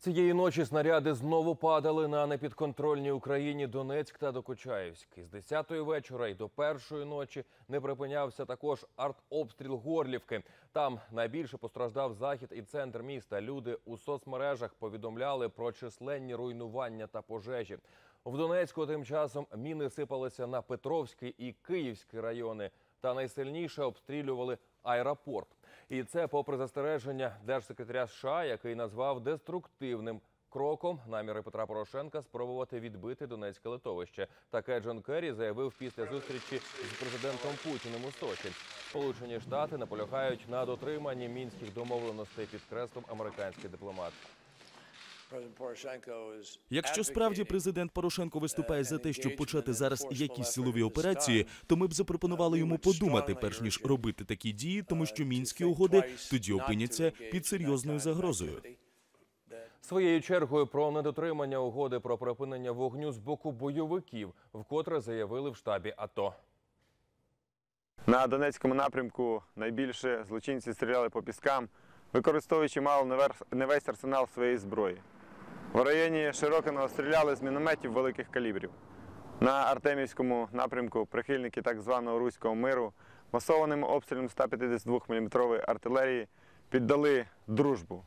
Цієї ночі снаряди знову падали на непідконтрольній Україні Донецьк та Докучаївськ. З 10-ї вечора й до першої ночі не припинявся також артобстріл Горлівки. Там найбільше постраждав захід і центр міста. Люди у соцмережах повідомляли про численні руйнування та пожежі. В Донецьку тим часом міни сипалися на Петровський і Київський райони. Та найсильніше обстрілювали аеропорт. І це попри застереження держсекретаря США, який назвав деструктивним кроком наміри Петра Порошенка спробувати відбити Донецьке литовище. Таке Джон Керрі заявив після зустрічі з президентом Путіним у Сочі. Сполучені Штати наполягають на дотриманні мінських домовленостей, під крестом американський дипломат. Якщо справді президент Порошенко виступає за те, щоб почати зараз якісь силові операції, то ми б запропонували йому подумати, перш ніж робити такі дії, тому що мінські угоди тоді опиняться під серйозною загрозою. Своєю чергою про недотримання угоди про припинення вогню з боку бойовиків вкотре заявили в штабі АТО. На Донецькому напрямку найбільше злочинці стріляли по піскам, використовуючи мало не весь арсенал своєї зброї. В районі Широкиного стріляли з мінометів великих калібрів. На Артемівському напрямку прихильники так званого руського миру масованим обстрілом 152 мм артилерії піддали дружбу